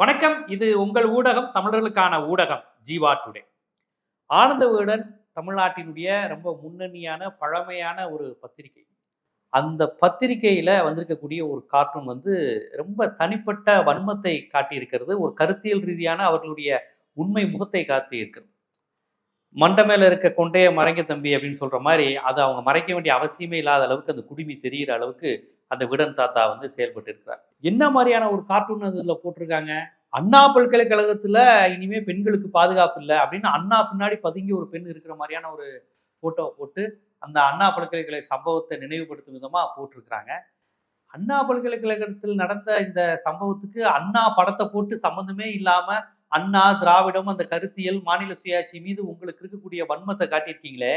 வணக்கம். இது உங்கள் ஊடகம் தமிழர்களுக்கான ஊடகம் ஜீவா டுடே. ஆனந்த வீடன் தமிழ்நாட்டினுடைய ரொம்ப முன்னணியான பழமையான ஒரு பத்திரிகை. அந்த பத்திரிகையில வந்திருக்கக்கூடிய ஒரு கார்ட்டூன் வந்து ரொம்ப தனிப்பட்ட வன்மத்தை காட்டியிருக்கிறது ஒரு கருத்தியல் ரீதியான அவர்களுடைய உண்மை முகத்தை காட்டியிருக்கிறது மண்டை மேல இருக்க கொண்டே மறைங்க தம்பி அப்படின்னு சொல்ற மாதிரி அதை அவங்க மறைக்க வேண்டிய அவசியமே இல்லாத அளவுக்கு அந்த குடுமி தெரிகிற அளவுக்கு அந்த விடன் தாத்தா வந்து செயல்பட்டு இருக்கிறார் என்ன மாதிரியான ஒரு கார்ட்டூன் அதில் போட்டிருக்காங்க? அண்ணா பல்கலைக்கழகத்தில் இனிமே பெண்களுக்கு பாதுகாப்பு இல்லை அப்படின்னு அண்ணா பின்னாடி பதுங்கி ஒரு பெண் இருக்கிற மாதிரியான ஒரு போட்டோவை போட்டு அந்த அண்ணா பல்கலைக்கழக சம்பவத்தை நினைவுபடுத்தும் விதமாக போட்டிருக்கிறாங்க. அண்ணா பல்கலைக்கழகத்தில் நடந்த இந்த சம்பவத்துக்கு அண்ணா படத்தை போட்டு சம்மந்தமே இல்லாமல் அண்ணா திராவிடம் அந்த கருத்தியல் மாநில சுயாட்சி மீது உங்களுக்கு இருக்கக்கூடிய வன்மத்தை காட்டியிருக்கீங்களே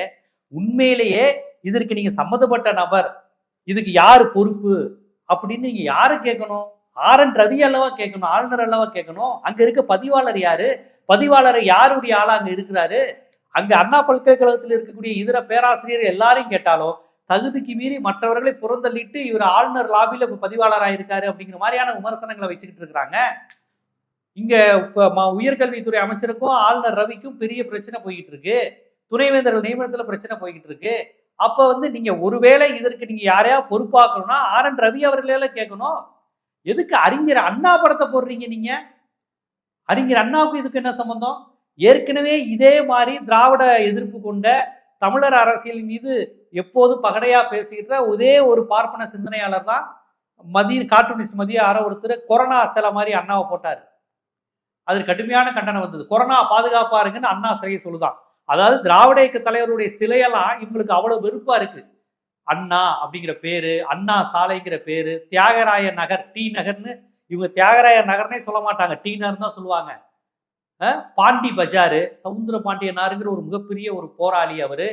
உண்மையிலேயே இதற்கு நீங்கள் சம்மந்தப்பட்ட நபர் இதுக்கு யார் பொறுப்பு? அப்படின்னு நீங்க யாரை கேட்கணும்? ஆர் என் ரவி அல்லவா கேட்கணும்? ஆளுநர் அல்லவா கேட்கணும்? அங்க இருக்க பதிவாளர் யாரு? பதிவாளர் யாருடைய ஆளா அங்க இருக்கிறாரு? அங்க அண்ணா பல்கலைக்கழகத்தில் இருக்கக்கூடிய இதர பேராசிரியர் எல்லாரையும் கேட்டாலும் தகுதிக்கு மீறி மற்றவர்களை புறந்தள்ளிட்டு இவர் ஆளுநர் லாபியில் இப்போ பதிவாளராக இருக்காரு அப்படிங்கிற மாதிரியான விமர்சனங்களை வச்சுக்கிட்டு இருக்கிறாங்க. இங்க இப்ப உயர்கல்வித்துறை அமைச்சருக்கும் ஆளுநர் ரவிக்கும் பெரிய பிரச்சனை போய்கிட்டு இருக்கு. துணைவேந்தர்கள் நியமனத்துல பிரச்சனை போய்கிட்டு இருக்கு. அப்ப வந்து நீங்க ஒருவேளை இதற்கு நீங்க யாரையா பொறுப்பாக்கணும்னா ஆர் என் ரவி அவர்களே கேட்கணும். எதுக்கு அறிஞர் அண்ணா படத்தை போடுறீங்க நீங்க? அறிஞர் அண்ணாவுக்கும் இதுக்கு என்ன சம்பந்தம்? ஏற்கனவே இதே மாதிரி திராவிட எதிர்ப்பு கொண்ட தமிழர் அரசியல் மீது எப்போதும் பகடையா பேசுகின்ற ஒரே ஒரு பார்ப்பன சிந்தனையாளர் தான் மதிய கார்ட்டூனிஸ்ட் மதிய அற ஒருத்தர் கொரோனா சில மாதிரி அண்ணாவை போட்டார். அது கடுமையான கண்டனம் வந்தது. கொரோனா பாதுகாப்பா இருங்கன்னு அண்ணா சிறையை சொல்லுதான். அதாவது திராவிட இயக்க தலைவருடைய சிலையெல்லாம் இவங்களுக்கு அவ்வளவு வெறுப்பா இருக்கு. அண்ணா அப்படிங்கிற பேரு அண்ணா சாலைங்கிற பேரு தியாகராய நகர் டி நகர்னு இவங்க தியாகராய நகர்னே சொல்ல மாட்டாங்க. டி நகர் தான் சொல்லுவாங்க. பாண்டி பஜாரு சவுந்தர பாண்டியனாருங்கிற ஒரு மிகப்பெரிய ஒரு போராளி அவரு.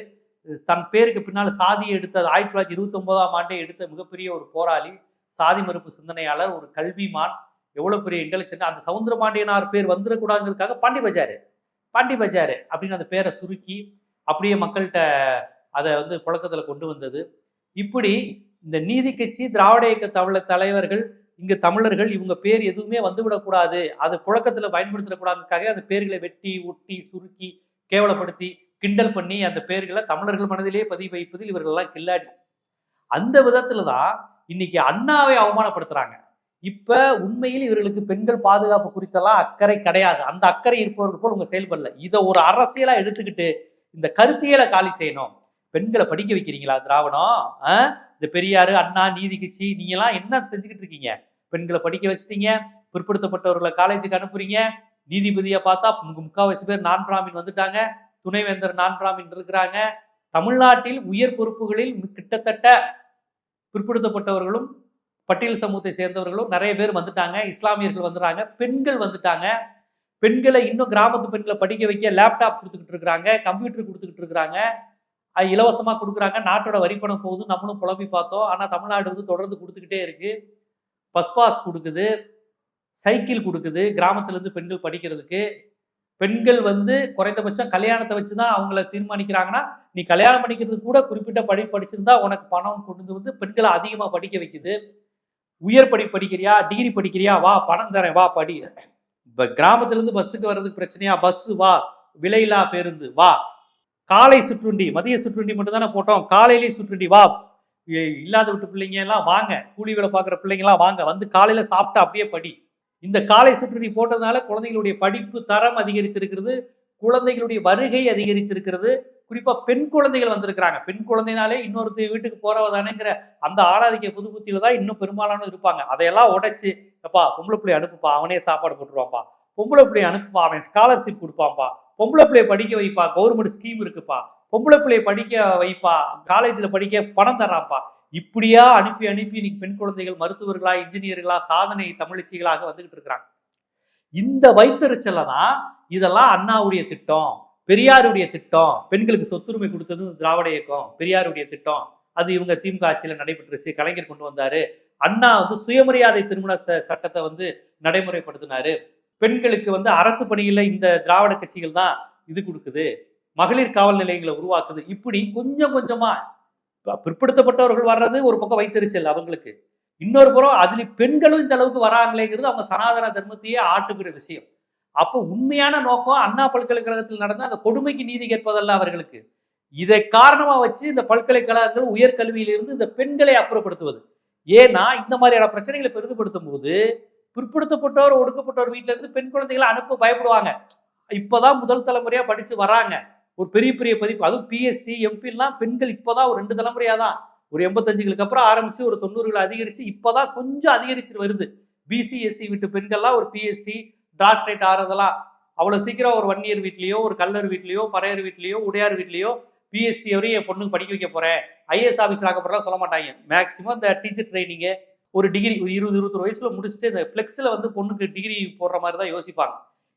தன் பேருக்கு பின்னால் சாதியை எடுத்த ஆயிரத்தி தொள்ளாயிரத்தி இருபத்தி ஒன்பதாம் ஆண்டே எடுத்த மிகப்பெரிய ஒரு போராளி சாதி மறுப்பு சிந்தனையாளர் ஒரு கல்விமான். எவ்வளவு பெரிய இன்டெலிஜென்ட் அந்த சவுந்தர பாண்டியனார் பேர் வந்துடக்கூடாதுங்கிறதுக்காக பாண்டி பஜாரு. பாண்டி பஜாரு அப்படின்னு அந்த பேரை சுருக்கி அப்படியே மக்கள்கிட்ட அதை வந்து புழக்கத்தில் கொண்டு வந்தது. இப்படி இந்த நீதி கட்சி திராவிட இயக்க தமிழர் தலைவர்கள் இங்க தமிழர்கள் இவங்க பேர் எதுவுமே வந்துவிடக்கூடாது. அது புழக்கத்துல பயன்படுத்தக்கூடாதுக்காக அந்த பேர்களை வெட்டி ஒட்டி சுருக்கி கேவலப்படுத்தி கிண்டல் பண்ணி அந்த பேர்களை தமிழர்கள் மனதிலே பதிவு வைப்பதில் இவர்கள்லாம் கில்லாடி. அந்த விதத்துல தான் இன்னைக்கு அண்ணாவை அவமானப்படுத்துறாங்க. இப்ப உண்மையில் இவர்களுக்கு பெண்கள் பாதுகாப்பு குறித்தெல்லாம் அக்கறை கிடையாது. அந்த அக்கறை இருப்பவர்கள் போல் உங்க செயல்படல. இதை ஒரு அரசியலா எடுத்துக்கிட்டு இந்த கருத்தியலை காலி செய்யணும். பெண்களை படிக்க வைக்கிறீங்களா திராவிடம் ஆ? இந்த பெரியாரு அண்ணா நீதி கட்சி நீங்க எல்லாம் என்ன செஞ்சுக்கிட்டு இருக்கீங்க? பெண்களை படிக்க வச்சிட்டீங்க பிற்படுத்தப்பட்டவர்களை காலேஜுக்கு அனுப்புறீங்க நீதிபதியை பார்த்தா முக்கால்வாசி முக்காவாசி பேர் நான் பிராமின் வந்துட்டாங்க துணைவேந்தர் நான் பிராமின் இருக்கிறாங்க. தமிழ்நாட்டில் உயர் பொறுப்புகளில் கிட்டத்தட்ட பிற்படுத்தப்பட்டவர்களும் பட்டியல் சமூகத்தை சேர்ந்தவர்களும் நிறைய பேர் வந்துட்டாங்க இஸ்லாமியர்கள் வந்துட்டாங்க பெண்கள் வந்துட்டாங்க. பெண்களை இன்னும் கிராமத்து பெண்களை படிக்க வைக்க லேப்டாப் கொடுத்துக்கிட்டு இருக்கிறாங்க கம்ப்யூட்டர் கொடுத்துக்கிட்டு இருக்கிறாங்க. அது இலவசமாக கொடுக்குறாங்க. நாட்டோட வரிப்பணம் போகுது நம்மளும் புலம்பி பார்த்தோம். ஆனால் தமிழ்நாடு வந்து தொடர்ந்து கொடுத்துக்கிட்டே இருக்கு. பஸ் பாஸ் கொடுக்குது சைக்கிள் கொடுக்குது கிராமத்துலேருந்து பெண்கள் படிக்கிறதுக்கு. பெண்கள் வந்து குறைந்தபட்சம் கல்யாணத்தை வச்சு தான் அவங்கள தீர்மானிக்கிறாங்கன்னா நீ கல்யாணம் பண்ணிக்கிறது கூட குறிப்பிட்ட படி படிச்சிருந்தா உனக்கு பணம் கொண்டு வந்து பெண்களை அதிகமாக படிக்க வைக்குது. உயர் படி படிக்கிறியா டிகிரி படிக்கிறியா வா பணம் தரேன் வா படி. இப்போ கிராமத்துலேருந்து பஸ்ஸுக்கு வர்றதுக்கு பிரச்சனையா? பஸ் வா. விலையில்லா பேருந்து வா. காலை சுற்றுண்டி மதிய சுற்றுண்டி மட்டும் தானே போட்டோம். காலையிலேயே சுற்றுண்டி வா. இல்லாத விட்டு பிள்ளைங்க எல்லாம் வாங்க. கூலி வேலை பார்க்குற பிள்ளைங்கெல்லாம் வாங்க. வந்து காலையில் சாப்பிட்டு அப்படியே படி. இந்த காலை சுற்றுண்டி போட்டதுனால குழந்தைகளுடைய படிப்பு தரம் அதிகரித்திருக்கிறது. குழந்தைகளுடைய வருகை அதிகரித்திருக்கிறது. குறிப்பா பெண் குழந்தைகள் வந்திருக்கிறாங்க. பெண் குழந்தைனாலே இன்னொருத்த வீட்டுக்கு போறவ தானேங்கிற அந்த ஆராதிக்க புது புத்தியில தான் இன்னும் பெரும்பாலான இருப்பாங்க. அதையெல்லாம் உடைச்சு எப்பா பொம்பளை பிள்ளை அனுப்புப்பா அவனே சாப்பாடு போட்டுருவான்ப்பா. பொம்பளை பிள்ளை அனுப்புப்பா அவன் ஸ்காலர்ஷிப் கொடுப்பான்ப்பா. பொம்பளை பிள்ளைய படிக்க வைப்பா கவர்மெண்ட் ஸ்கீம் இருக்குப்பா. பொம்பளை பிள்ளைய படிக்க வைப்பா காலேஜில் படிக்க பணம் தர்றான்ப்பா. இப்படியா அனுப்பி அனுப்பி இன்னைக்கு பெண் குழந்தைகள் மருத்துவர்களா இன்ஜினியர்களா சாதனை தமிழச்சிகளாக வந்துகிட்டு இருக்கிறாங்க. இந்த வைத்தறிச்சல தான் இதெல்லாம் அண்ணாவுடைய திட்டம். பெரியாருடைய திட்டம் பெண்களுக்கு சொத்துரிமை கொடுத்தது திராவிட இயக்கம் பெரியாருடைய திட்டம். அது இவங்க திமுக ஆட்சியில நடைபெற்றுச்சு. கலைஞர் கொண்டு வந்தாரு. அண்ணா வந்து சுயமரியாதை திருமண சட்டத்தை வந்து நடைமுறைப்படுத்தினாரு. பெண்களுக்கு வந்து அரசு பணியில இந்த திராவிட கட்சிகள் தான் இது கொடுக்குது. மகளிர் காவல் நிலையங்களை உருவாக்குது. இப்படி கொஞ்சம் கொஞ்சமா பிற்படுத்தப்பட்டவர்கள் வர்றது ஒரு பக்கம் வைத்தறிச்சல் அவங்களுக்கு. இன்னொரு புறம் அதுல பெண்களும் இந்த அளவுக்கு வராங்களேங்கிறது அவங்க சனாதன தர்மத்தையே ஆட்டுகிற விஷயம். அப்போ உண்மையான நோக்கம் அண்ணா பல்கலைக்கழகத்தில் நடந்த அந்த கொடுமைக்கு நீதி கேட்பதல்ல அவர்களுக்கு. இதை காரணமா வச்சு இந்த பல்கலைக்கழகங்கள் உயர்கல்வியிலிருந்து இந்த பெண்களை அப்புறப்படுத்துவது. ஏன்னா இந்த மாதிரியான பிரச்சனைகளை பெரிதுபடுத்தும் போது பிற்படுத்தப்பட்டோர் ஒடுக்கப்பட்டோர் வீட்டுல இருந்து பெண் குழந்தைகளை அனுப்ப பயப்படுவாங்க. இப்பதான் முதல் தலைமுறையா படிச்சு வராங்க. ஒரு பெரிய பெரிய பதிப்பு. அதுவும் பிஎஸ்டி எம்பிலாம் பெண்கள் இப்போதான் ஒரு ரெண்டு தலைமுறையா தான் ஒரு எண்பத்தஞ்சுகளுக்கு அப்புறம் ஆரம்பிச்சு ஒரு தொண்ணூறுகளை அதிகரிச்சு இப்போதான் கொஞ்சம் அதிகரித்து வருது. பிசிஎஸ்சி வீட்டு பெண்கள்லாம் ஒரு பிஎஸ்டி டாக்டரேட் ஆறதெல்லாம் அவ்வளோ சீக்கிரம் ஒரு ஒன் இயர் வீட்லேயோ ஒரு கல்லர் வீட்லேயோ பறையர் வீட்லேயோ உடையார் வீட்லேயோ பிஎஸ்டி வரையும் என் பொண்ணுக்கு படிக்க வைக்க போகிறேன் ஐஏஎஸ் ஆஃபீஸர் ஆக போறலாம் சொல்ல மாட்டாங்க. மேக்ஸிமம் இந்த டீச்சர் ட்ரைனிங்கு ஒரு டிகிரி ஒரு இருபது இருபத்தொரு வயசுல முடிச்சுட்டு இந்த ஃப்ளெக்ஸில் வந்து பொண்ணுக்கு டிகிரி போடுற மாதிரி தான் யோசிப்பாங்க.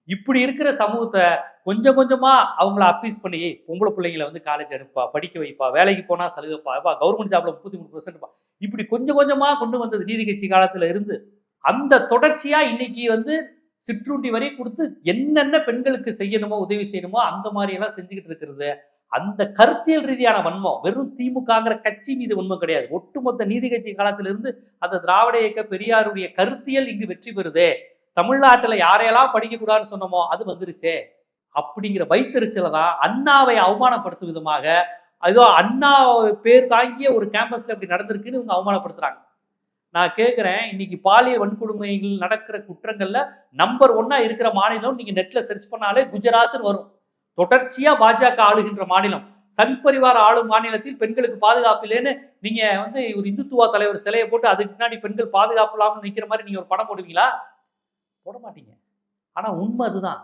இப்படி இருக்கிற சமூகத்தை கொஞ்சம் கொஞ்சமாக அவங்கள அப்பீஸ் பண்ணி பொம்பளை பிள்ளைங்களை வந்து காலேஜ் அனுப்பா படிக்க வைப்பா வேலைக்கு போனால் சலுகைப்பா கவர்மெண்ட் ஜாப்ல முப்பத்தி மூணு பர்சன்ட்ப்பா இப்படி கொஞ்சம் கொஞ்சமாக கொண்டு வந்தது நீதி கட்சி காலத்தில் இருந்து அந்த தொடர்ச்சியாக இன்னைக்கு வந்து சிற்றுண்டி வரை கொடுத்து என்னென்ன பெண்களுக்கு செய்யணுமோ உதவி செய்யணுமோ அந்த மாதிரி எல்லாம் செஞ்சுக்கிட்டு இருக்கிறது. அந்த கருத்தியல் ரீதியான வன்மம் வெறும் திமுகங்கிற கட்சி மீது வன்மம் கிடையாது. ஒட்டுமொத்த நீதி கட்சி காலத்திலிருந்து அந்த திராவிட இயக்க பெரியாருடைய கருத்தியல் இங்கு வெற்றி பெறுதே. தமிழ்நாட்டில் யாரையெல்லாம் படிக்கக்கூடாதுன்னு சொன்னமோ சொன்னோமோ அது வந்துருச்சே. அப்படிங்கிற வைத்தறிச்சல தான் அண்ணாவை அவமானப்படுத்தும் விதமாக ஏதோ அண்ணா பேர் தாங்கிய ஒரு கேம்பஸ்ல அப்படி நடந்திருக்குன்னு இவங்க அவமானப்படுத்துறாங்க. நான் கேட்குறேன் இன்னைக்கு பாலியல் வன்கொடுமைகள் நடக்கிற குற்றங்கள்ல நம்பர் ஒன்னா இருக்கிற மாநிலம் நீங்க நெட்ல சர்ச் பண்ணாலே குஜராத்னு வரும். தொடர்ச்சியா பாஜக ஆளுகின்ற மாநிலம். சங் பரிவார ஆளும் மாநிலத்தில் பெண்களுக்கு பாதுகாப்பு இல்லைன்னு நீங்க வந்து ஒரு இந்துத்துவா தலைவர் சிலையை போட்டு அதுக்கு பின்னாடி பெண்கள் பாதுகாப்பு இல்லாமல் நிக்கிற மாதிரி நீங்க ஒரு படம் போடுவீங்களா? போட மாட்டீங்க. ஆனா உண்மை அதுதான்.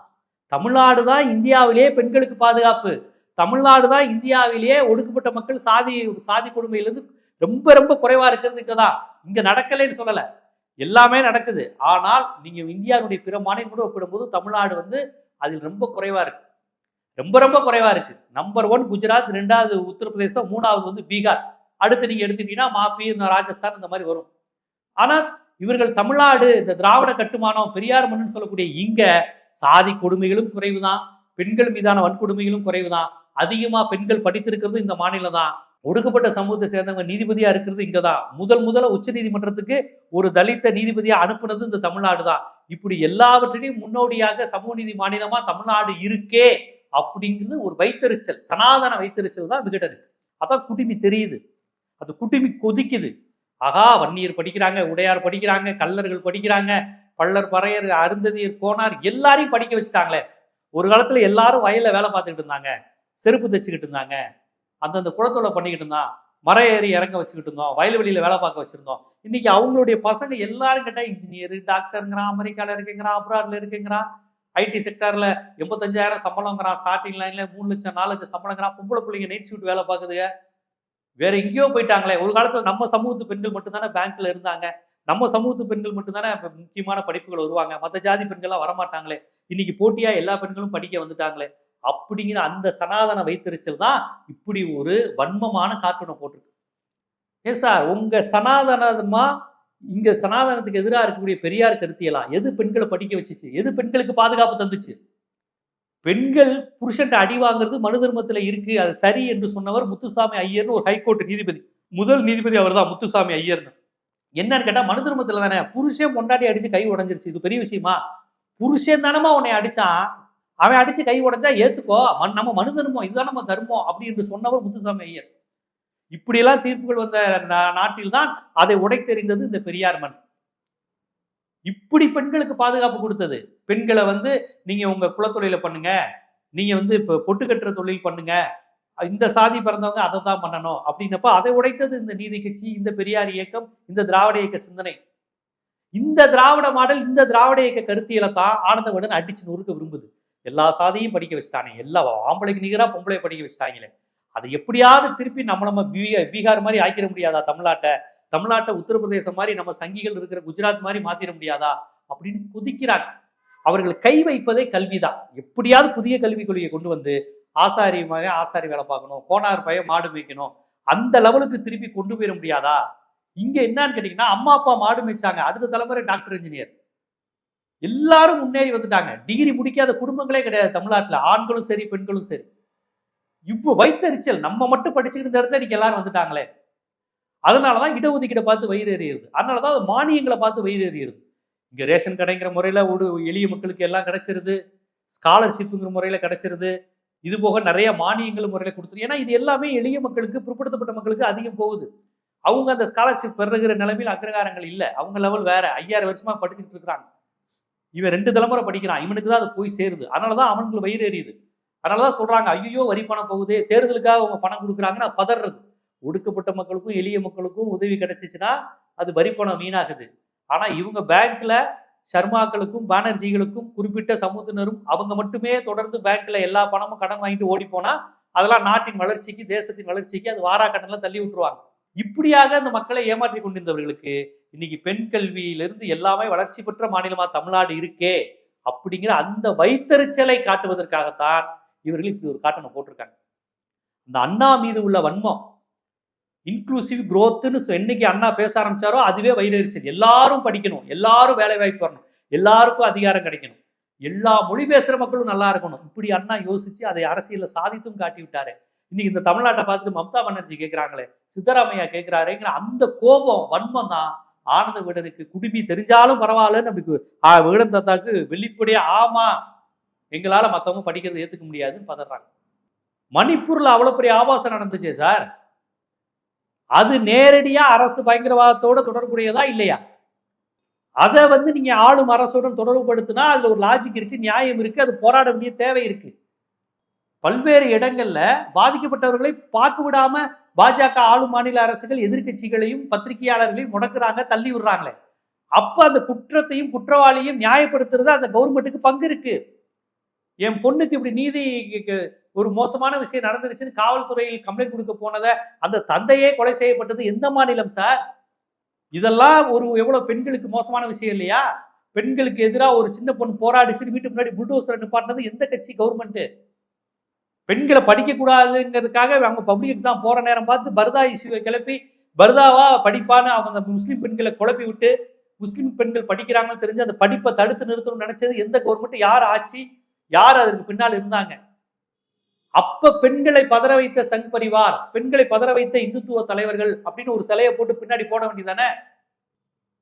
தமிழ்நாடு தான் இந்தியாவிலேயே பெண்களுக்கு பாதுகாப்பு. தமிழ்நாடு தான் இந்தியாவிலேயே ஒடுக்கப்பட்ட மக்கள் சாதி சாதி கொடுமையிலேருந்து ரொம்ப ரொம்ப குறைவா இருக்கிறது தான் இங்க நடக்கலைன்னு சொல்லல. எல்லாமே நடக்குது. ஆனால் நீங்க இந்தியாவுடைய பிற மாநிலங்களோட ஒப்பிடும்போது தமிழ்நாடு வந்து அதில் ரொம்ப குறைவா இருக்கு. ரொம்ப ரொம்ப குறைவா இருக்கு. நம்பர் ஒன் குஜராத் ரெண்டாவது உத்தரப்பிரதேசம் மூணாவது வந்து பீகார். அடுத்து நீங்க எடுத்துட்டீங்கன்னா மாப்பி ராஜஸ்தான் இந்த மாதிரி வரும். ஆனால் இவர்கள் தமிழ்நாடு இந்த திராவிட கட்டுமானம் பெரியார் மண்ணுன்னு சொல்லக்கூடிய இங்க சாதி கொடுமைகளும் குறைவுதான். பெண்கள் மீதான வன்கொடுமைகளும் குறைவுதான். அதிகமா பெண்கள் படித்திருக்கிறது இந்த மாநிலம் தான் ஒடுக்கப்பட்ட சமூகத்தை சேர்ந்தவங்க நீதிபதியா இருக்கிறது இங்க தான் முதல் முதல்ல உச்ச நீதிமன்றத்துக்கு ஒரு தலித்த நீதிபதியா அனுப்புனது இந்த தமிழ்நாடு தான் இப்படி எல்லாவற்றிலையும் முன்னோடியாக சமூக நீதி மாநிலமா தமிழ்நாடு இருக்கே அப்படிங்கிறது ஒரு வைத்தறிச்சல் சனாதன வைத்தறிச்சல் தான் விகட இருக்கு. அதான் குடிமி தெரியுது. அது குடிமி கொதிக்குது. ஆகா வன்னியர் படிக்கிறாங்க உடையார் படிக்கிறாங்க கல்லர்கள் படிக்கிறாங்க பள்ளர் பறையர் அருந்ததியர் கோனார் எல்லாரையும் படிக்க வச்சுட்டாங்களே. ஒரு காலத்துல எல்லாரும் வயல்ல வேலை பார்த்துக்கிட்டு இருந்தாங்க. செருப்பு தைச்சுக்கிட்டு இருந்தாங்க. அந்தந்த குளத்தோட பண்ணிக்கிட்டு இருந்தான். மரம் ஏறி இறங்க வச்சுக்கிட்டு இருந்தோம். வயல்வெளியில வேலை பார்க்க வச்சிருந்தோம். இன்னைக்கு அவங்களுடைய பசங்க எல்லாரும் கேட்டா இன்ஜினியர் டாக்டருங்கிறான் அமெரிக்கால இருக்குங்கிறான் அப்ராட்ல இருக்குங்கிறான். ஐடி செக்டர்ல எண்பத்தஞ்சாயிரம் சம்பளங்கிறான் ஸ்டார்டிங் லைன்ல மூணு லட்சம் நாலு லட்சம் சம்பளங்கிறான் பொம்பளை பிள்ளைங்க நைட் ஷூட் வேலை பார்க்குதுங்க. வேற எங்கேயோ போயிட்டாங்களே. ஒரு காலத்துல நம்ம சமூகத்து பெண்கள் மட்டும்தானே பேங்க்ல இருந்தாங்க. நம்ம சமூகத்து பெண்கள் மட்டும்தானே முக்கியமான படிப்புகள் வருவாங்க. மற்ற ஜாதி பெண்கள்லாம் வரமாட்டாங்களே. இன்னைக்கு போட்டியா எல்லா பெண்களும் படிக்க வந்துட்டாங்களே. அப்படிங்கிற அந்த சனாதன வைத்தறிச்சல் தான் இப்படி ஒரு வன்மமான கார்ட்டூனை போட்டிருக்கு. ஏன் சார்? உங்க சனாதனமா இங்க சனாதனத்துக்கு எதிராக இருக்கக்கூடிய பெரியார் கருத்தியெல்லாம் எது பெண்களை படிக்க வச்சுச்சு? எது பெண்களுக்கு பாதுகாப்பு தந்துச்சு? பெண்கள் புருஷன்ட்ட அடி வாங்குறது மனு தர்மத்தில் இருக்கு அது சரி என்று சொன்னவர் முத்துசாமி ஐயர்னு ஒரு ஹைகோர்ட் நீதிபதி. முதல் நீதிபதி அவர்தான் முத்துசாமி ஐயர்னு. என்னன்னு கேட்டால் மனு தர்மத்தில் தானே புருஷன் பொண்டாட்டி அடிச்சு கை உடஞ்சிருச்சு இது பெரிய விஷயமா? புருஷன் தானமா உன்னை அடிச்சான். அவன் அடிச்சு கை உடைஞ்சா ஏத்துக்கோ. மண்- நம்ம மனு தர்மம் இதுதான் நம்ம தர்மம் அப்படி என்று சொன்னவர் முத்துசாமி ஐயர். இப்படியெல்லாம் தீர்ப்புகள் வந்த நா- நாட்டில்தான் அதை உடைத்தெறிந்தது இந்த பெரியார் மண். இப்படி பெண்களுக்கு பாதுகாப்பு கொடுத்தது. பெண்களை வந்து நீங்க உங்க குலத்தொழில பண்ணுங்க. நீங்க வந்து இப்போ பொட்டு கட்டுற தொழில் பண்ணுங்க. இந்த சாதி பிறந்தவங்க அதை தான் பண்ணணும். அப்படின்னப்ப அதை உடைத்தது இந்த நீதி கட்சி இந்த பெரியார் இயக்கம் இந்த திராவிட இயக்க சிந்தனை. இந்த திராவிட மாடல் இந்த திராவிட இயக்க கருத்தியலை தான் ஆனந்தவுடன் அடிச்சு நொறுக்க விரும்புது. எல்லா சாதியும் படிக்க வச்சுட்டானே. எல்லா ஆம்பளைக்கு நிகரா பொம்பளை படிக்க வச்சுட்டாங்களே. அதை எப்படியாவது திருப்பி நம்ம நம்ம பீகார் மாதிரி ஆக்கிட முடியாதா? தமிழ்நாட்டை தமிழ்நாட்டை உத்தரப்பிரதேசம் மாதிரி நம்ம சங்கிகள் இருக்கிற குஜராத் மாதிரி மாத்திர முடியாதா? அப்படின்னு குதிக்கிறாங்க. அவர்கள் கை வைப்பதே கல்விதான். எப்படியாவது புதிய கல்விக் கொள்கையை கொண்டு வந்து ஆசாரி மகன் ஆசாரி வேலை பார்க்கணும் கோனார் பையன் மாடு மேய்க்கணும் அந்த லெவலுக்கு திருப்பி கொண்டு போயிட முடியாதா? இங்க என்னன்னு கேட்டீங்கன்னா அம்மா அப்பா மாடு மேய்ச்சாங்க. அடுத்த தலைமுறை டாக்டர் இன்ஜினியர். எல்லாரும் முன்னேறி வந்துட்டாங்க. டிகிரி முடிக்காத குடும்பங்களே கிடையாது தமிழ்நாட்டில். ஆண்களும் சரி பெண்களும் சரி. இவ்வளோ வைத்தறிச்சல் நம்ம மட்டும் படிச்சுக்கிட்டு இருந்த இடத்துல இன்னைக்கு எல்லாரும் வந்துட்டாங்களே. அதனாலதான் இடஒதுக்கீடை பார்த்து வயிறு எறியுது அதனாலதான் அது மானியங்களை பார்த்து வயிறு எறியுது இங்கே ரேஷன் கடைங்கிற முறையில் ஒரு எளிய மக்களுக்கு எல்லாம் கிடைச்சிருது. ஸ்காலர்ஷிப்புங்கிற முறையில் கிடைச்சிருது. இது போக நிறைய மானியங்கள் முறையில் கொடுத்துரு ஏன்னா இது எல்லாமே எளிய மக்களுக்கு பிற்படுத்தப்பட்ட மக்களுக்கு அதிகம் போகுது. அவங்க அந்த ஸ்காலர்ஷிப் பெறுகிற நிலைமையில் அக்ரகாரங்கள் இல்லை. அவங்க லெவல் வேற. ஐயாயிரம் வருஷமா படிச்சுட்டு இருக்கிறாங்க. இவன் ரெண்டு தலைமுறை படிக்கிறான். இவனுக்கு தான் அது போய் சேருது. அதனாலதான் அவனுக்கு வயிறு எறியுது அதனாலதான் சொல்றாங்க ஐயோ வரி பணம் போகுது. தேர்தலுக்காக அவங்க பணம் கொடுக்குறாங்கன்னா பதறது. ஒடுக்கப்பட்ட மக்களுக்கும் எளிய மக்களுக்கும் உதவி கிடைச்சிச்சுன்னா அது வரி பணம் வீணாகுது. ஆனால் இவங்க பேங்க்ல சர்மாக்களுக்கும் பானர்ஜிகளுக்கும் குறிப்பிட்ட சமூகத்தினரும் அவங்க மட்டுமே தொடர்ந்து பேங்க்ல எல்லா பணமும் கடன் வாங்கிட்டு ஓடி போனா அதெல்லாம் நாட்டின் வளர்ச்சிக்கு தேசத்தின் வளர்ச்சிக்கு அது வாரா தள்ளி விட்டுருவாங்க. இப்படியாக அந்த மக்களை ஏமாற்றி கொண்டிருந்தவர்களுக்கு இன்னைக்கு பெண் கல்வியிலிருந்து எல்லாமே வளர்ச்சி பெற்ற மாநிலமா தமிழ்நாடு இருக்கே அப்படிங்கிற அந்த வைத்தறிச்சலை காட்டுவதற்காகத்தான் இவர்கள் இப்படி ஒரு காட்டனை போட்டிருக்காங்க. இந்த அண்ணா மீது உள்ள வன்மம் இன்க்ளூசிவ் குரோத்துன்னு என்னைக்கு அண்ணா பேச ஆரம்பிச்சாரோ அதுவே வயிறறிச்சல் எல்லாரும் படிக்கணும் எல்லாரும் வேலை வாய்ப்பு வரணும் எல்லாருக்கும் அதிகாரம் கிடைக்கணும் எல்லா மொழி பேசுகிற மக்களும் நல்லா இருக்கணும். இப்படி அண்ணா யோசிச்சு அதை அரசியலில் சாதித்தும் காட்டி விட்டாரு. இன்னைக்கு இந்த தமிழ்நாட்டை பார்த்துட்டு மம்தா பானர்ஜி கேட்குறாங்களே சித்தராமையா கேட்குறாருங்கிற அந்த கோபம் வன்மம் தான் ஆனந்த விடனுக்கு குடுமி தெரிஞ்சாலும் பரவாயில்ல நமக்கு ஆ, விகடன் தாத்தாக்கு வெளிப்படையா ஆமா எங்களால மற்றவங்க படிக்கிறதை ஏத்துக்க முடியாதுன்னு பதறாங்க. மணிப்பூர்ல அவ்வளவு பெரிய ஆபாசம் நடந்துச்சே சார்? அது நேரடியா அரசு பயங்கரவாதத்தோட தொடர்புடையதா இல்லையா? அதை வந்து நீங்க ஆளும் அரசுடன் தொடர்புபடுத்தினா அதுல ஒரு லாஜிக் இருக்கு நியாயம் இருக்கு அது போராட வேண்டிய தேவை இருக்கு. பல்வேறு இடங்கள்ல பாதிக்கப்பட்டவர்களை பார்க்க விடாம பாஜக ஆளும் மாநில அரசுகள் எதிர்க்கட்சிகளையும் பத்திரிகையாளர்களையும் முடக்குறாங்க தள்ளி விடுறாங்களே. அப்ப அந்த குற்றத்தையும் குற்றவாளியும் நியாயப்படுத்துறது அந்த கவர்மெண்ட்டுக்கு பங்கு இருக்கு. என் பொண்ணுக்கு இப்படி நீதி ஒரு மோசமான விஷயம் நடந்துருச்சுன்னு காவல்துறையில் கம்ப்ளைண்ட் கொடுக்க போனதை அந்த தந்தையே கொலை செய்யப்பட்டது எந்த மாநிலம் சார்? இதெல்லாம் ஒரு எவ்வளவு பெண்களுக்கு மோசமான விஷயம் இல்லையா? பெண்களுக்கு எதிராக ஒரு சின்ன பொண்ணு போராடிச்சுன்னு வீட்டுக்கு முன்னாடி புல்டோசர் நிப்பாட்டினது எந்த கட்சி? கவர்மெண்ட்டு. பெண்களை படிக்கக்கூடாதுங்கிறதுக்காக அவங்க பப்ளிக் எக்ஸாம் போகிற நேரம் பார்த்து பர்தா இஷ்யூவை கிளப்பி பர்தாவா படிப்பான்னு அவங்க அந்த முஸ்லீம் பெண்களை குழப்பி விட்டு முஸ்லீம் பெண்கள் படிக்கிறாங்கன்னு தெரிஞ்சு அந்த படிப்பை தடுத்து நிறுத்தணும்னு நினைச்சது எந்த கவர்மெண்ட் யார் ஆட்சி? யார் அதற்கு பின்னால் இருந்தாங்க? அப்ப பெண்களை பதற வைத்த சங் பரிவார் பெண்களை பதற வைத்த இந்துத்துவ தலைவர்கள் அப்படின்னு ஒரு சிலையை போட்டு பின்னாடி போட வேண்டியதானே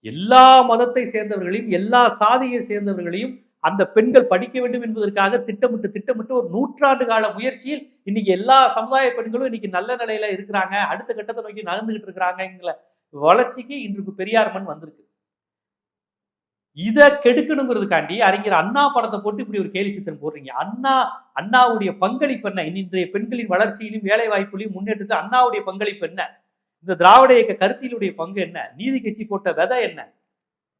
எல்லா மதத்தை சேர்ந்தவர்களையும் எல்லா சாதியை சேர்ந்தவர்களையும் அந்த பெண்கள் படிக்க வேண்டும் என்பதற்காக திட்டமிட்டு திட்டமிட்டு ஒரு நூற்றாண்டு கால முயற்சியில் இன்னைக்கு எல்லா சமுதாய பெண்களும் இன்னைக்கு நல்ல நிலையில இருக்கிறாங்க. அடுத்த கட்டத்தை நோக்கி நகர்ந்துகிட்டு இருக்கிறாங்கிற வளர்ச்சிக்கு இன்றைக்கு பெரியார் மண் வந்திருக்கு. இதை கெடுக்கணுங்கிறதுக்காண்டி அறிஞர் அண்ணா படத்தை போட்டு இப்படி ஒரு கேலி சித்திரம் போடுறீங்க. அண்ணா அண்ணாவுடைய பங்களிப்பு என்ன? இன்றைய பெண்களின் வளர்ச்சியிலும் வேலை வாய்ப்புலையும் முன்னேற்றத்தில் அண்ணாவுடைய பங்களிப்பு என்ன? இந்த திராவிட இயக்க கருத்திலுடைய பங்கு என்ன? நீதி கட்சி போட்ட விதை என்ன?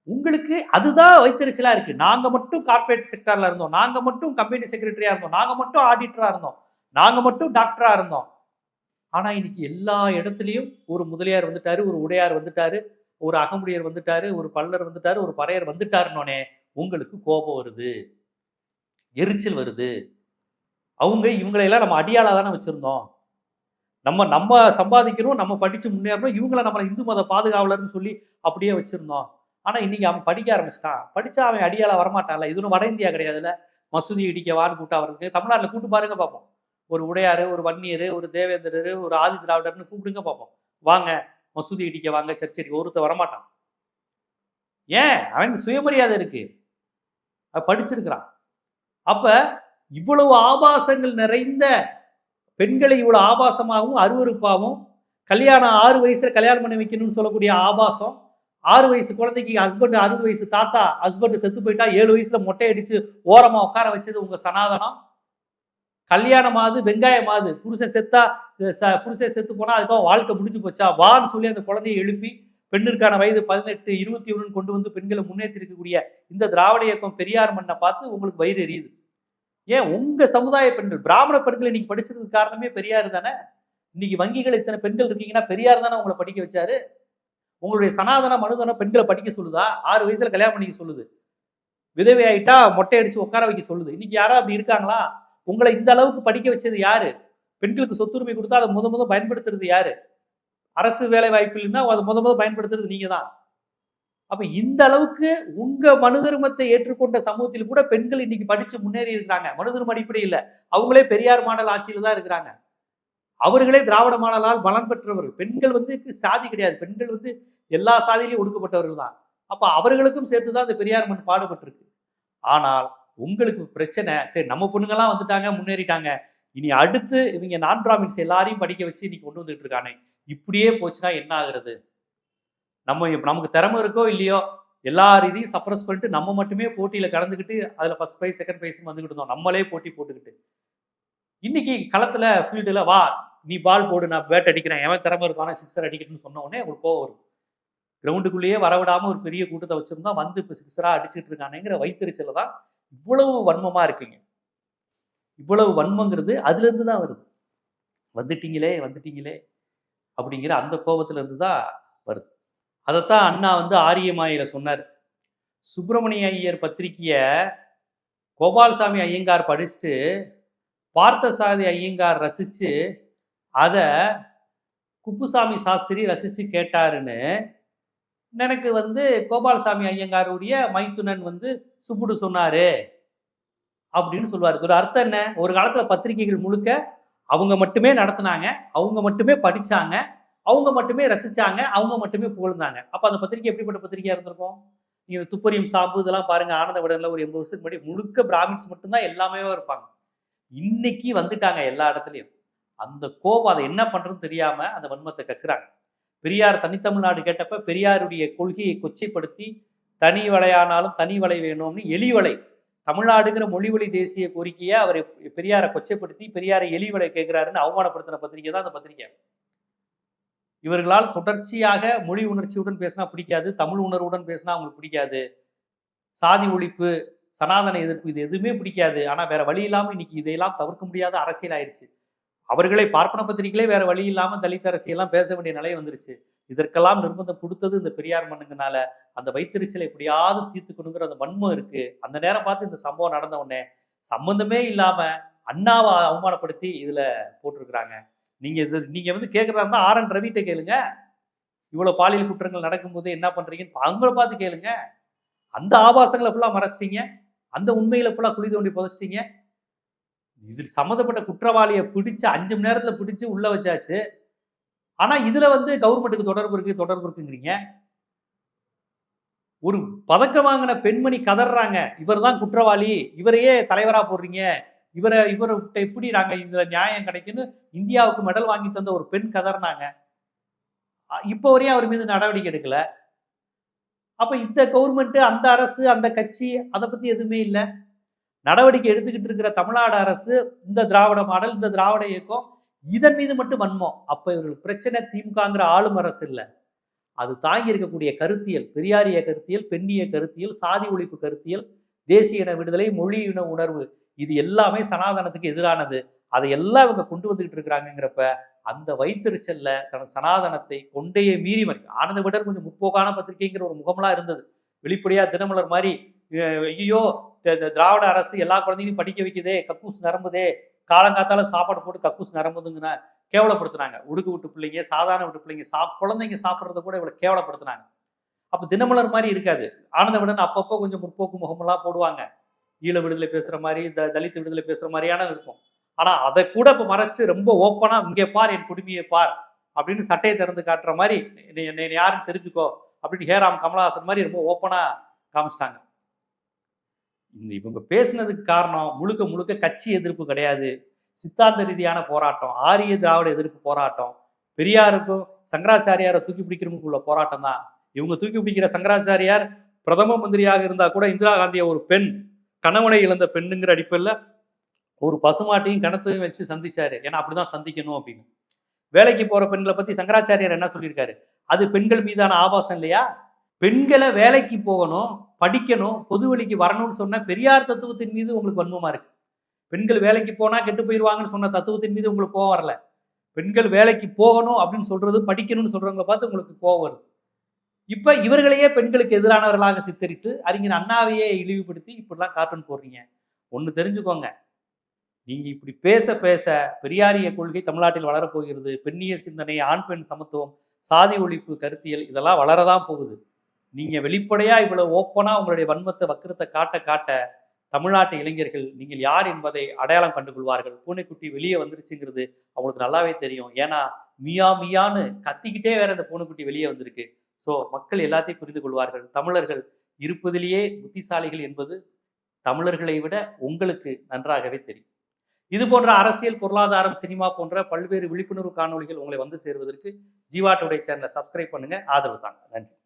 உங்களுக்கு அதுதான் வைத்தறிச்சலா இருக்கு. நாங்க மட்டும் கார்ப்பரேட் செக்டர்ல இருந்தோம். நாங்க மட்டும் கம்பெனி செக்ரட்டரியா இருந்தோம். நாங்க மட்டும் ஆடிட்டரா இருந்தோம். நாங்க மட்டும் டாக்டரா இருந்தோம். ஆனா இன்னைக்கு எல்லா இடத்துலயும் ஒரு முதலியார் வந்துட்டாரு ஒரு உடையார் வந்துட்டாரு ஒரு அகமுடையர் வந்துட்டாரு ஒரு பல்லர் வந்துட்டாரு ஒரு பறையர் வந்துட்டாருன்னொனே உங்களுக்கு கோபம் வருது. எரிச்சல் வருது. அவங்க இவங்களையெல்லாம் நம்ம அடியாளாக தானே வச்சிருந்தோம். நம்ம நம்ம சம்பாதிக்கிறோம் நம்ம படிச்சு முன்னேறணும் இவங்கள நம்மளை இந்து மத பாதுகாவலர்னு சொல்லி அப்படியே வச்சிருந்தோம். ஆனால் இன்னைக்கு அவன் படிக்க ஆரம்பிச்சிட்டான். படித்தா அவன் அடியாளா வரமாட்டான்ல. இது வட இந்தியா கிடையாதுல்ல. மசூதி இடிக்கவான்னு கூப்பிட்டா அவருக்கு. தமிழ்நாட்டில் கூட்டு பாருங்க பார்ப்போம் ஒரு உடையாரு ஒரு வன்னியர் ஒரு தேவேந்திரர் ஒரு ஆதி திராவிடர்னு கூப்பிடுங்க பார்ப்போம் வாங்க மசூதி இடிக்க வாங்க சர்ச் அடிக்க ஒருத்தர் வரமாட்டான். ஏன்? அவனுக்கு சுயமரியாதை இருக்கு. படிச்சிருக்கிறான். அப்ப இவ்வளவு ஆபாசங்கள் நிறைந்த பெண்களை இவ்வளவு ஆபாசமாகவும் அருவருப்பாகவும் கல்யாணம் ஆறு வயசுல கல்யாணம் பண்ணி வைக்கணும்னு சொல்லக்கூடிய ஆபாசம் ஆறு வயசு குழந்தைக்கு ஹஸ்பண்ட் அறுபது வயசு தாத்தா ஹஸ்பண்ட் செத்து போயிட்டா ஏழு வயசுல மொட்டை அடிச்சு ஓரமா உட்கார வச்சது உங்க சனாதனம். கல்யாணமாவது வெங்காயமாவது புருஷன் செத்தா ச- புருஷன் செத்து போனா அதுக்காக வாழ்க்கை முடிஞ்சு போச்சா? வான்னு சொல்லி அந்த குழந்தையை எழுப்பி பெண்ணிற்கான வயது பதினெட்டு இருபத்தி ஒன்று கொண்டு வந்து பெண்களை முன்னேற்றி இருக்கக்கூடிய இந்த திராவிட இயக்கம் பெரியார் மண்ணை பார்த்து உங்களுக்கு வயிறு எரியுது. ஏன்? உங்க சமுதாய பெண்கள் பிராமண பெண்களை நீங்க படிச்சதுக்கு காரணமே பெரியார் தானே? இன்னைக்கு வங்கிகள் இத்தனை பெண்கள் இருக்கீங்கன்னா பெரியார் தானே உங்களை படிக்க வச்சாரு? உங்களுடைய சனாதன மனுதன பெண்களை படிக்க சொல்லுதா? ஆறு வயசுல கல்யாணம் பண்ணிக்க சொல்லுது. விதவை ஆயிட்டா மொட்டை அடிச்சு உட்கார வைக்க சொல்லுது. இன்னைக்கு யாரா அப்படி இருக்காங்களா? உங்களை இந்த அளவுக்கு படிக்க வச்சது யாரு? பெண்களுக்கு சொத்துரிமை கொடுத்தா அதை முத முத பயன்படுத்துறது யாரு? அரசு வேலை வாய்ப்பு இல்லைன்னா அதை முத முத பயன்படுத்துறது நீங்க தான். அப்ப இந்த அளவுக்கு உங்க மனுதர்மத்தை ஏற்றுக்கொண்ட சமூகத்தில் கூட பெண்கள் இன்னைக்கு படிச்சு முன்னேறி இருக்கிறாங்க. மனு அடிப்படையில் அவங்களே பெரியார் மாடல் ஆட்சியில தான் இருக்கிறாங்க. அவர்களே திராவிட மாடலால் பலன் பெற்றவர்கள். பெண்கள் வந்து சாதி கிடையாது. பெண்கள் வந்து எல்லா சாதியிலையும் ஒடுக்கப்பட்டவர்கள் தான். அப்போ அவர்களுக்கும் சேர்த்து தான் இந்த பெரியார் மண் பாடுபட்டிருக்கு. ஆனால் உங்களுக்கு பிரச்சனை சரி நம்ம பொண்ணுங்கெல்லாம் வந்துட்டாங்க முன்னேறிட்டாங்க. இனி அடுத்து இவங்க நான் பிராமின்ஸ் எல்லாரையும் படிக்க வச்சு இன்னைக்கு கொண்டு வந்துட்டு இருக்கானே. இப்படியே போச்சுன்னா என்ன ஆகுறது? நம்ம நமக்கு திறமை இருக்கோ இல்லையோ எல்லா இதையும் சப்ரஸ் பண்ணிட்டு நம்ம மட்டுமே போட்டியில் கலந்துக்கிட்டு அதில் ஃபர்ஸ்ட் ப்ரைஸ் செகண்ட் ப்ரைஸ் வந்துக்கிட்டு இருந்தோம். நம்மளே போட்டி போட்டுக்கிட்டு. இன்னைக்கு களத்துல ஃபீல்டுல வா நீ பால் போடு நான் பேட் அடிக்கிறேன். எவன் திறமை இருக்கான சிக்ஸர் அடிக்கணும்னு சொன்ன உடனே உங்களுக்கு கோவம் வரும். கிரவுண்டுக்குள்ளேயே வரவிடாம ஒரு பெரிய கூட்டத்தை வச்சிருந்தா வந்து இப்போ சிக்ஸரா அடிச்சுட்டு இருக்கானேங்கிற வைத்தறிச்சல தான் இவ்வளவு வன்மமா இருக்குங்க. இவ்வளவு வன்மங்கிறது அதுல இருந்து தான் வருது. வந்துட்டீங்களே வந்துட்டீங்களே அப்படிங்கிற அந்த கோபத்துல இருந்து தான் வருது. அதைத்தான் அண்ணா வந்து ஆரியமாயில சொன்னார். சுப்பிரமணிய ஐயர் பத்திரிகையை கோபால்சாமி ஐயங்கார் படிச்சுட்டு பார்த்தசாதி ஐயங்கார் ரசித்து அதை குப்புசாமி சாஸ்திரி ரசித்து கேட்டாருன்னு எனக்கு வந்து கோபாலசாமி ஐயங்காருடைய மைத்துனன் வந்து சுப்புடு சொன்னாரு அப்படின்னு சொல்லுவார். இதோட அர்த்தம் என்ன? ஒரு காலத்துல பத்திரிகைகள் முழுக்க அவங்க மட்டுமே நடத்தினாங்க அவங்க மட்டுமே படிச்சாங்க அவங்க மட்டுமே ரசிச்சாங்க அவங்க மட்டுமே புகழ்ந்தாங்க. அப்ப அந்த பத்திரிகை எப்படிப்பட்ட பத்திரிகையா இருந்திருக்கும்? நீங்க துப்பறியும் சாம்பு இதெல்லாம் பாருங்க ஆனந்த விடல ஒரு எண்பது வருஷத்துக்கு முன்னாடி முழுக்க பிராமின்ஸ் மட்டும்தான் எல்லாமே இருப்பாங்க. இன்னைக்கு வந்துட்டாங்க எல்லா இடத்துலையும். அந்த கோபம் அதை என்ன பண்றதுன்னு தெரியாம அந்த வன்மத்தை கக்குறாங்க. பெரியார் தனித்தமிழ்நாடு கேட்டப்ப பெரியாருடைய கொள்கையை கொச்சைப்படுத்தி தனி வலையானாலும் தனி வலை வேணும்னு எலிவலை. தமிழ்நாடுங்கிற மொழிவழி தேசிய கோரிக்கையை அவர் பெரியாரை கொச்சைப்படுத்தி பெரியாரை எலி வலை கேட்கிறாருன்னு அவமானப்படுத்தின பத்திரிகை தான் அந்த பத்திரிகை இவர்களால் தொடர்ச்சியாக மொழி உணர்ச்சியுடன் பேசினா பிடிக்காது தமிழ் உணர்வுடன் பேசினா அவங்களுக்கு பிடிக்காது. சாதி ஒழிப்பு சனாதன எதிர்ப்பு இது எதுவுமே பிடிக்காது. ஆனால் வேற வழி இல்லாமல் இன்னைக்கு இதையெல்லாம் தவிர்க்க முடியாத அரசியல் ஆயிடுச்சு. அவர்களை பார்ப்பன பத்திரிகைகளே வேற வழி இல்லாமல் தலித் அரசியெல்லாம் பேச வேண்டிய நிலை வந்துருச்சு. இதற்கெல்லாம் நிர்பந்தம் கொடுத்தது இந்த பெரியார் மண்ணுங்கனால. அந்த வைத்தறிச்சலை எப்படியாவது தீர்த்துக்கணுங்கிற அந்த வன்மம் இருக்கு. அந்த நேரம் பார்த்து இந்த சம்பவம் நடந்த உடனே சம்பந்தமே இல்லாம அண்ணாவை அவமானப்படுத்தி இதுல போட்டிருக்கிறாங்க. நீங்க இது நீங்க வந்து கேட்கறதா இருந்தா ஆர் என் ரவிட்ட கேளுங்க. இவ்வளவு பாலியல் குற்றங்கள் நடக்கும்போது என்ன பண்றீங்கன்னு அவங்கள பார்த்து கேளுங்க. அந்த ஆபாசங்களை ஃபுல்லா மறைச்சிட்டீங்க. அந்த உண்மையில ஃபுல்லா குழி தோண்டி புதைச்சிட்டீங்க. இது சம்மந்தப்பட்ட குற்றவாளியை பிடிச்சு அஞ்சு மணி நேரத்துல பிடிச்சு உள்ள வச்சாச்சு. ஆனா இதுல வந்து கவர்மெண்ட்டுக்கு தொடர்பு இருக்கு தொடர்பு இருக்குங்கிறீங்க. ஒரு பதக்கம் வாங்கின பெண்மணி கதறாங்க இவர் தான் குற்றவாளி. இவரையே தலைவரா போடுறீங்க. இவரை இவர்கிட்ட எப்படி நாங்க இதுல நியாயம் கிடைக்குன்னு இந்தியாவுக்கு மெடல் வாங்கி தந்த ஒரு பெண் கதறினாங்க இப்போ வரையும் அவர் மீது நடவடிக்கை எடுக்கல. அப்போ இந்த கவர்மெண்ட்டு அந்த அரசு அந்த கட்சி அதை பற்றி எதுவுமே இல்லை. நடவடிக்கை எடுத்துக்கிட்டு இருக்கிற தமிழ்நாடு அரசு இந்த திராவிட மாடல் இந்த திராவிட இயக்கம் இதன் மீது மட்டும் வன்மம். அப்போ இவர்களுக்கு பிரச்சனை திமுகங்கிற ஆளும் அரசு இல்லை. அது தாங்கி இருக்கக்கூடிய கருத்தியல் பெரியாரிய கருத்தியல் பெண்ணிய கருத்தியல் சாதி ஒழிப்பு கருத்தியல் தேசிய இன விடுதலை மொழி இன உணர்வு இது எல்லாமே சனாதனத்துக்கு எதிரானது. அதை எல்லாம் இவங்க கொண்டு வந்துகிட்டு இருக்கிறாங்கிறப்ப அந்த வைத்தறிச்சல்ல தனது சனாதனத்தை கொண்டையே மீறி மறைக்கும் ஆனந்த விடர் கொஞ்சம் முற்போக்கான பத்திரிகைங்கிற ஒரு முகமெல்லாம் இருந்தது. வெளிப்படையா தினமலர் மாதிரி ஐயோ த- திராவிட அரசு எல்லா குழந்தையும் படிக்க வைக்குதே கக்கூஸ் நரம்புதே காலங்காத்தால சாப்பாடு போட்டு கக்கூஸ் நிரம்புதுங்கன்னு கேவலப்படுத்துனாங்க. உடுக்கு விட்டு பிள்ளைங்க சாதாரண விட்டு பிள்ளைங்க சா குழந்தைங்க சாப்பிட்றத கூட இவ்வளவு கேவலப்படுத்துனாங்க. அப்ப தினமலர் மாதிரி இருக்காது. ஆனந்த விடன் அப்பப்போ கொஞ்சம் முற்போக்கு முகமெல்லாம் போடுவாங்க. ஈழ விடுதலை பேசுற மாதிரி த தலித் விடுதலை பேசுற மாதிரியான இருக்கும். ஆனா அதை கூட இப்ப மறைச்சிட்டு ரொம்ப ஓப்பனா இங்கே பார் என் குடுமையை பார் அப்படின்னு சட்டையை திறந்து காட்டுற மாதிரி என்னை என்னை யாருன்னு தெரிஞ்சுக்கோ அப்படின்னு ஹேராம் கமலஹாசன் மாதிரி ரொம்ப ஓப்பனா காமிச்சிட்டாங்க. இந்த இவங்க பேசுனதுக்கு காரணம் முழுக்க முழுக்க கட்சி எதிர்ப்பு கிடையாது. சித்தாந்த ரீதியான போராட்டம் ஆரிய திராவிட எதிர்ப்பு போராட்டம். பெரியாருக்கும் சங்கராச்சாரியாரை தூக்கி பிடிக்கிறவங்களுக்குள்ள போராட்டம் தான். இவங்க தூக்கி பிடிக்கிற சங்கராச்சாரியார் பிரதம மந்திரியாக இருந்தா கூட இந்திரா காந்தியை ஒரு பெண் கணவனை இழந்த பெண்ணுங்கிற அடிப்படையில் ஒரு பசுமாட்டையும் கிணத்தையும் வச்சு சந்திச்சாரு. ஏன்னா அப்படிதான் சந்திக்கணும் அப்படின்னு. வேலைக்கு போற பெண்களை பத்தி சங்கராச்சாரியார் என்ன சொல்லியிருக்காரு? அது பெண்கள் மீதான ஆபாசம் இல்லையா? பெண்களை வேலைக்கு போகணும் படிக்கணும் பொது வழிக்கு வரணும்னு சொன்ன பெரியார் தத்துவத்தின் மீது உங்களுக்கு வன்மமா இருக்கு. பெண்கள் வேலைக்கு போனா கெட்டு போயிடுவாங்கன்னு சொன்ன தத்துவத்தின் மீது உங்களுக்கு கோவம் வரல. பெண்கள் வேலைக்கு போகணும் அப்படின்னு சொல்றது படிக்கணும்னு சொல்றவங்களை பார்த்து உங்களுக்கு கோவம் வருது. இப்ப இவர்களையே பெண்களுக்கு எதிரானவர்களாக சித்தரித்து அறிஞர் அண்ணாவையே இழிவுபடுத்தி இப்படிலாம் கார்ட்டூன் போடுறீங்க. ஒன்று தெரிஞ்சுக்கோங்க. நீங்கள் இப்படி பேச பேச பெரியாரிய கொள்கை தமிழ்நாட்டில் வளரப்போகிறது பெண்ணிய சிந்தனை ஆண் பெண் சமத்துவம் சாதி ஒழிப்பு கருத்தியல் இதெல்லாம் வளரதான் போகுது. நீங்கள் வெளிப்படையாக இவ்வளோ ஓப்பனாக உங்களுடைய வன்மத்தை வக்கிரத்தை காட்ட காட்ட தமிழ்நாட்டு இளைஞர்கள் நீங்கள் யார் என்பதை அடையாளம் கண்டு கொள்வார்கள் பூனைக்குட்டி வெளியே வந்துருச்சுங்கிறது அவங்களுக்கு நல்லாவே தெரியும். ஏன்னா மியா மியான்னு கத்திக்கிட்டே வேற இந்த பூனைக்குட்டி வெளியே வந்திருக்கு. ஸோ மக்கள் எல்லாத்தையும் புரிந்து கொள்வார்கள். தமிழர்கள் இருப்பதிலேயே புத்திசாலிகள் என்பது தமிழர்களை விட உங்களுக்கு நன்றாகவே தெரியும். இது போன்ற அரசியல் பொருளாதாரம் சினிமா போன்ற பல்வேறு விழிப்புணர்வு காணொளிகள் உங்களை வந்து சேருவதற்கு ஜீவாட்டோடைய சேனலை சப்ஸ்கிரைப் பண்ணுங்க. ஆதரவு தாங்க. நன்றி.